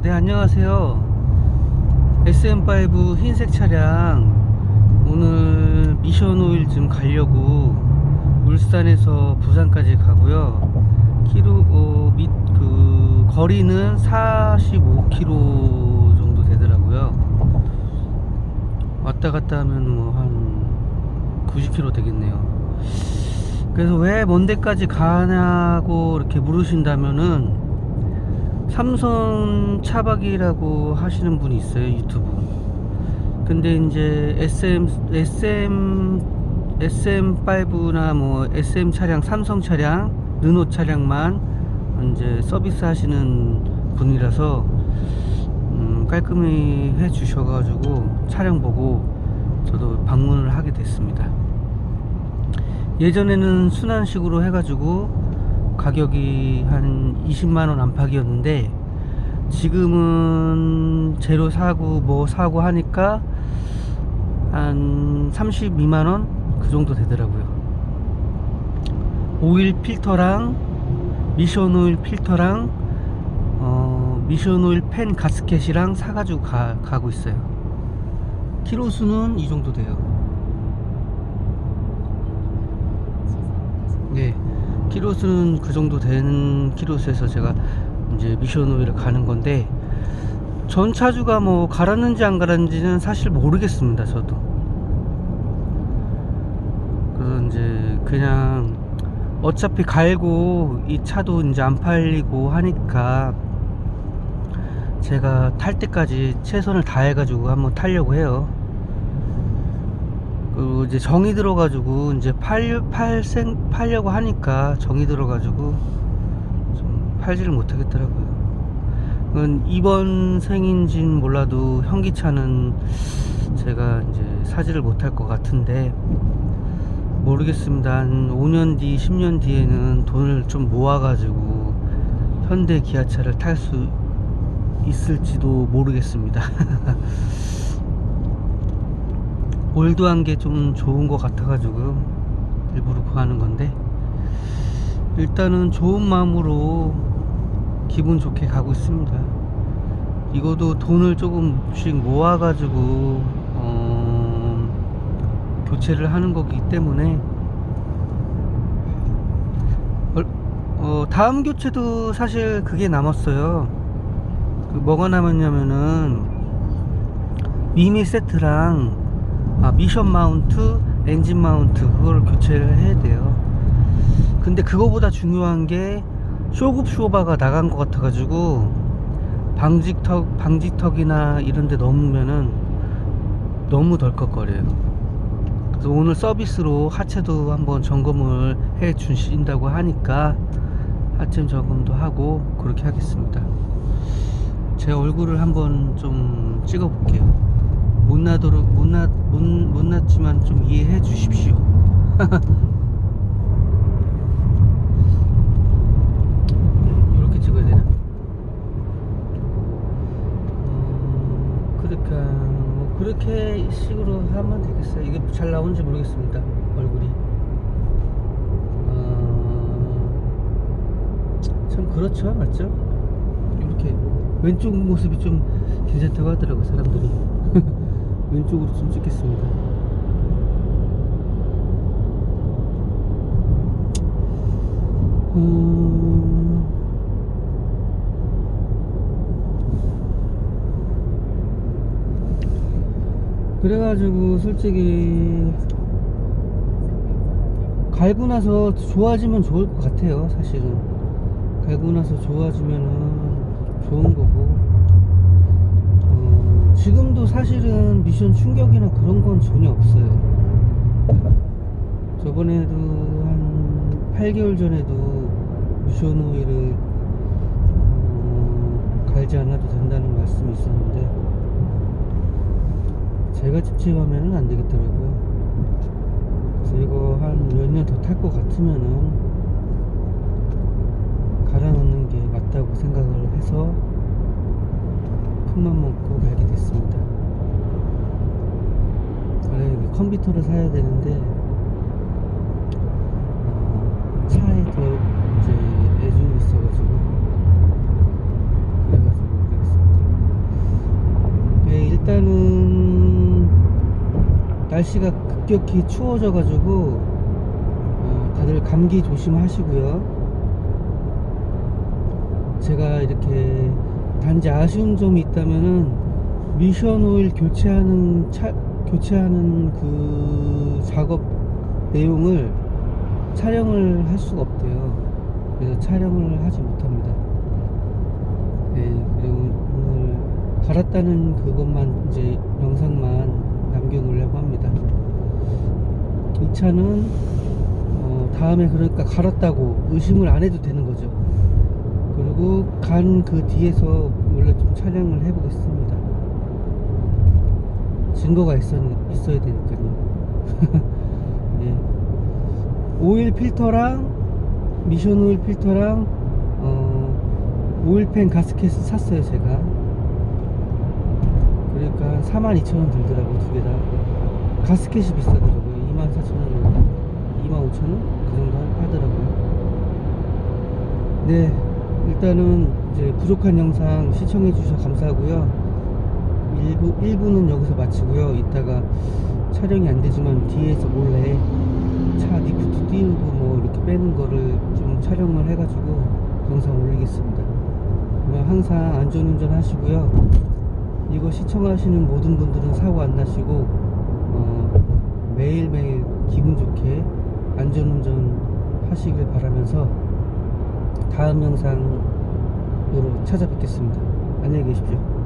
어, 네, 안녕하세요. SM5 흰색 차량 오늘 미션 오일 좀 가려고 울산에서 부산까지 가고요. 키로 어, 밑, 그 거리는 45km 정도 되더라고요. 왔다 갔다 하면 뭐 한 90km 되겠네요. 그래서 왜 먼 데까지 가냐고 이렇게 물으신다면은 삼성 차박이라고 하시는 분이 있어요 유튜브. 근데 이제 SM SM SM5나 뭐 SM 차량 삼성 차량 르노 차량만 이제 서비스 하시는 분이라서 음, 깔끔히 해 주셔가지고 차량 보고 저도 방문을 하게 됐습니다. 예전에는 순환식으로 해가지고 가격이 한 20만원 안팎이었는데 지금은 재료 사고 뭐 사고 하니까 한 32만원 그 정도 되더라고요. 오일 필터랑 미션 오일 필터랑 어, 미션 오일 펜 가스켓이랑 사가지고 가, 가고 있어요. 키로수는 이 정도 돼요. 네, 키로수는 그 정도 되는 키로수에서 제가 이제 미션 오일을 가는 건데 전 차주가 뭐 갈았는지 안 갈았는지는 사실 모르겠습니다. 저도. 그래서 이제 그냥 어차피 갈고 이 차도 이제 안 팔리고 하니까 제가 탈 때까지 최선을 다해 가지고 한번 타려고 해요. 그 이제 정이 들어가지고 이제 팔 팔생 팔려고 하니까 정이 들어가지고 좀 팔지를 못하겠더라고요. 이번 생인진 몰라도 현기차는 제가 이제 사지를 못할 것 같은데 모르겠습니다. 한 5년 뒤, 10년 뒤에는 돈을 좀 모아가지고 현대 기아차를 탈 수 있을지도 모르겠습니다. 올드한 게 좀 좋은 것 같아가지고 일부러 구하는 건데 일단은 좋은 마음으로 기분 좋게 가고 있습니다. 이것도 돈을 조금씩 모아가지고 어, 교체를 하는 거기 때문에 얼- 어, 다음 교체도 사실 그게 남았어요. 그 뭐가 남았냐면은 미니 세트랑 아, 미션 마운트, 엔진 마운트 그걸 교체를 해야 돼요. 근데 그거보다 중요한 게 쇼급 쇼바가 나간 것 같아 가지고 방지턱 방지턱이나 이런 데 넘으면은 너무 덜컥거려요. 그래서 오늘 서비스로 하체도 한번 점검을 해 주신다고 하니까 하체 점검도 하고 그렇게 하겠습니다. 제 얼굴을 한번 좀 찍어 볼게요. 못 나도록 못 나 못, 못 났지만 좀 이해해 주십시오. 네, 이렇게 찍어야 되나? 음, 그렇게 뭐 그렇게 식으로 하면 되겠어요. 이게 잘 나오는지 모르겠습니다. 얼굴이. 어, 참 그렇죠, 맞죠? 이렇게 왼쪽 모습이 좀 괜찮다고 하더라고 사람들이. 왼쪽으로 좀 찍겠습니다. 음... 그래가지고 솔직히 갈고 나서 좋아지면 좋을 것 같아요 사실은. 갈고 나서 좋아지면은 좋은 거고. 어, 지금도 사실은 미션 충격이나 그런 건 전혀 없어요 저번에도 한 8개월 전에도 미션 오일을 어, 갈지 않아도 된다는 말씀이 있었는데 제가 찝찝하면은 안 되겠더라고요. 그래서 이거 한 몇 년 더 탈 것 같으면은 갈아놓는 게 맞다고 생각을 해서 큰맘 먹고 갈게 됐습니다. 원래 컴퓨터를 사야 되는데 어, 차에 더 이제 애중이 있어가지고 그래가지고 그러겠습니다. 일단은 날씨가 급격히 추워져 가지고 어, 다들 감기 조심하시고요. 제가 이렇게 단지 아쉬운 점이 있다면은 미션 오일 교체하는 차 교체하는 그 작업 내용을 촬영을 할 수가 없대요. 그래서 촬영을 하지 못합니다. 네, 그리고 오늘 갈았다는 그것만 이제 영상만 남겨놓으려고 합니다. 이 차는 어, 다음에 그러니까 갈았다고 의심을 안 해도 되는 거죠. 그리고 간 그 뒤에서 원래 좀 촬영을 해보겠습니다. 증거가 있어, 있어야 되니까요. 예. 오일 필터랑 미션 오일 필터랑 어, 오일팬 가스켓을 샀어요 제가. 그러니까 한 42,000원 들더라고 두 개 다. 가스켓이 비싸더라고요. 24,000원 25,000원? 그 정도 하- 하더라고요. 네 일단은 이제 부족한 영상 시청해 주셔서 감사하고요 1부, 1부는 여기서 마치고요 이따가 촬영이 안 되지만 뒤에서 몰래 차 리프트 띄우고 뭐 이렇게 빼는 거를 좀 촬영을 해가지고 영상 올리겠습니다. 그러면 항상 안전운전 하시고요. 이거 시청하시는 모든 분들은 사고 안 나시고 어, 매일매일 기분 좋게 안전운전 하시길 바라면서 다음 영상으로 찾아뵙겠습니다. 안녕히 계십시오.